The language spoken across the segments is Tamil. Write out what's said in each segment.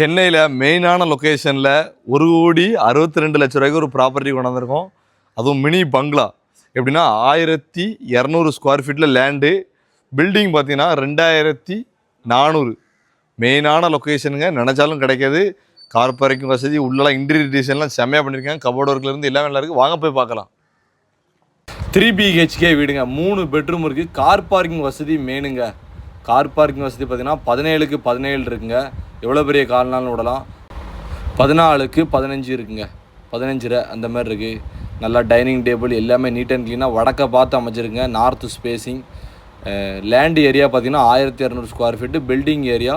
சென்னையில் மெயினான லொக்கேஷனில் ஒரு கோடி அறுபத்தி ரெண்டு லட்ச ரூபாய்க்கு ஒரு ப்ராப்பர்ட்டி கொண்டாந்துருக்கோம். அதுவும் மினி பங்களா எப்படின்னா ஆயிரத்தி இரநூறு ஸ்கொயர் ஃபீட்டில் லேண்டு பில்டிங் பார்த்தீங்கன்னா ரெண்டாயிரத்தி நானூறு. மெயினான லொக்கேஷனுங்க நினச்சாலும் கிடைக்காது. கார் பார்க்கிங் வசதி உள்ளலாம் இன்டீரியர் டிசைன்லாம் செம்மையாக பண்ணியிருக்காங்க கபோர்ட் ஒர்க்லேருந்து எல்லாமே நல்லா இருக்குது வாங்க போய் பார்க்கலாம். த்ரீ பிஹெச்கே வீடுங்க. மூணு பெட்ரூம் இருக்குது கார் பார்க்கிங் வசதி மெயினுங்க கார் பார்க்கிங் வசதி பார்த்தீங்கன்னா பதினேழுக்கு பதினேழு இருக்குங்க. எவ்வளோ பெரிய கால்னாலும் விடலாம். பதினாலுக்கு பதினஞ்சு இருக்குங்க. பதினஞ்சரை அந்த மாதிரி இருக்குது நல்லா டைனிங் டேபிள் எல்லாமே நீட் அண்ட் க்ளீனாக வடக்க பார்த்து அமைச்சிருங்க நார்த்து ஸ்பேஸிங் லேண்டு ஏரியா பார்த்தீங்கன்னா ஆயிரத்தி இரநூறு ஸ்கொயர் ஃபீட்டு பில்டிங் ஏரியா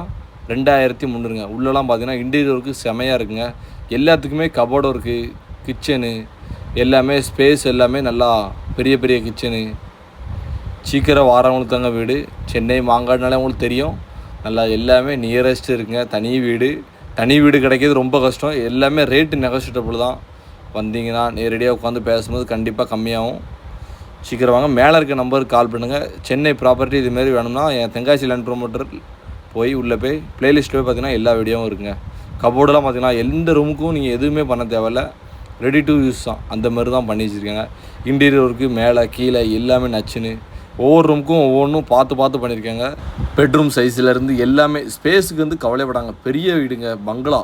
ரெண்டாயிரத்தி முந்நூறுங்க. உள்ளெல்லாம் பார்த்தீங்கன்னா இன்டீரியர் ஒர்க்கு செமையாக இருக்குங்க. எல்லாத்துக்குமே கபோர்டு இருக்குது கிச்சனு எல்லாமே ஸ்பேஸ் எல்லாமே நல்லா பெரிய பெரிய கிச்சனு சீக்கிரம் வாரவங்களுக்கு தாங்க வீடு. சென்னை மாங்காடுனாலே உங்களுக்கு தெரியும். நல்லா எல்லாமே நியரஸ்ட் இருக்குங்க தனி வீடு. தனி வீடு கிடைக்கிறது ரொம்ப கஷ்டம். எல்லாமே ரேட்டு நெகோஷியபிள் தான். வந்தீங்கன்னா நேரடியாக உட்காந்து பேசும்போது கண்டிப்பாக கம்மியாகும். சீக்கிரம் வாங்க. மேலே இருக்க நம்பருக்கு கால் பண்ணுங்கள் சென்னை ப்ராப்பர்ட்டி இதுமாரி வேணும்னா என் தென்காசி லேண்ட் ப்ரோமோட்டர் போய் உள்ளே போய் ப்ளேலிஸ்ட்டில் போய் பார்த்தீங்கன்னா எல்லா வீடியோவும் இருக்குங்க. கபோர்டெலாம் பார்த்தீங்கன்னா எந்த ரூமுக்கும் நீங்கள் எதுவுமே பண்ண தேவையில்ல. ரெடி டு யூஸ் தான். அந்த மாதிரி தான் பண்ணி வச்சுருக்காங்க இன்டீரியர் ஒர்க்கு மேலே கீழே எல்லாமே நச்சுன்னு ஒவ்வொரு ரூமுக்கும் ஒவ்வொன்றும் பார்த்து பார்த்து பண்ணியிருக்காங்க. பெட்ரூம் சைஸ்லேருந்து எல்லாமே ஸ்பேஸுக்கு வந்து கவலைப்படாங்க. பெரிய வீடுங்க பங்களா.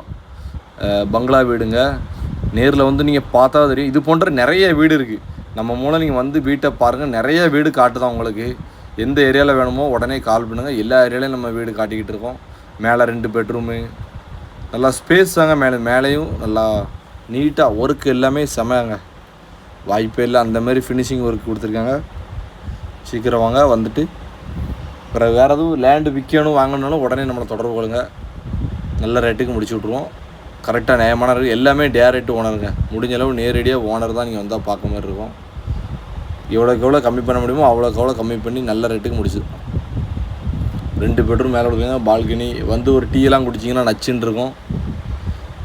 பங்களா வீடுங்க. நேரில் வந்து நீங்கள் பார்த்தா தெரியும். இது போன்ற நிறைய வீடு இருக்குது நம்ம மூலம் நீங்கள் வந்து வீட்டை பாருங்கள் நிறைய வீடு காட்டுதான் உங்களுக்கு. எந்த ஏரியாவில் வேணுமோ உடனே கால் பண்ணுங்கள் எல்லா ஏரியாலையும் நம்ம வீடு காட்டிக்கிட்டு இருக்கோம். மேலே ரெண்டு பெட்ரூமு நல்லா ஸ்பேஸ் தாங்க. மேலே மேலேயும் நல்லா நீட்டாக ஒர்க் எல்லாமே செமையாங்க. வாய்ப்பே இல்லை. அந்த மாதிரி ஃபினிஷிங் ஒர்க் கொடுத்துருக்காங்க. சீக்கிரம் வாங்க வந்துட்டு அப்புறம் வேறு எதுவும் லேண்டு விற்கணும் வாங்கணுனாலும் உடனே நம்மளை தொடர்பு கொள்ளுங்க. நல்ல ரேட்டுக்கு முடிச்சு விட்ருவோம் கரெக்டாக நியமான ரேட் எல்லாமே டேரக்ட் ஓனருங்க முடிஞ்ச அளவு நேரடியாக ஓனர் தான் நீங்கள் வந்தால் பார்க்க மாதிரி இருக்கும். எவ்வளோக்கு எவ்வளோ கம்மி பண்ண முடியுமோ அவ்வளோக்கு எவ்வளோ கம்மி பண்ணி நல்ல ரேட்டுக்கு முடிச்சு. ரெண்டு பெட்ரூம் மேலே கொடுக்குங்க பால்கனி வந்து ஒரு டீயெல்லாம் குடிச்சிங்கன்னா நச்சுன்னு இருக்கும்.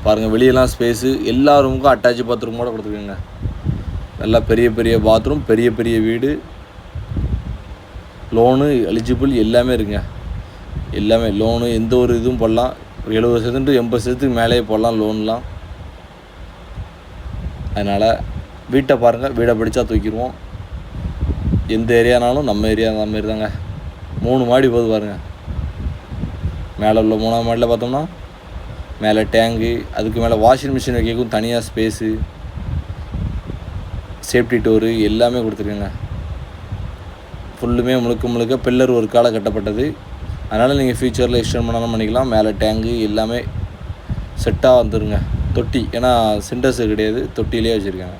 பாருங்கள் வெளியெல்லாம் ஸ்பேஸு எல்லா ரூமுக்கும் அட்டாச் பாத்ரூமோட கொடுத்துருக்குங்க. நல்லா பெரிய பெரிய பாத்ரூம் பெரிய பெரிய வீடு. லோனு எலிஜிபிள் எல்லாமே இருக்குங்க. எல்லாமே லோனு எந்த ஒரு இதுவும் போடலாம். எழுபது சதவீதம் டு எண்பது சதவீதத்துக்கு மேலேயே போடலாம் லோன்லாம். அதனால் வீட்டை பாருங்கள் வீடை பிடிச்சா தூக்கிடுவோம். எந்த ஏரியானாலும் நம்ம ஏரியா அந்த மாதிரி தாங்க. மூணு மாடி போகுது பாருங்கள் மேலே உள்ள மூணாம் மாடியில் பார்த்தோம்னா மேலே டேங்கு அதுக்கு மேலே வாஷிங் மிஷின் வைக்கவும் தனியாக ஸ்பேஸு சேஃப்டி டோரு எல்லாமே கொடுத்துருக்கேங்க. ஃபுல்லுமே முழுக்க முழுக்க பில்லர் ஒரு கால கட்டப்பட்டது. அதனால் நீங்கள் ஃபியூச்சரில் எக்ஸ்டெண்ட் பண்ணாலும் பண்ணிக்கலாம். மேலே டேங்கு எல்லாமே செட்டாக வந்துருங்க. தொட்டி. ஏன்னா சிண்டர்ஸ் கிடையாது. தொட்டிலே வச்சுருக்காங்க.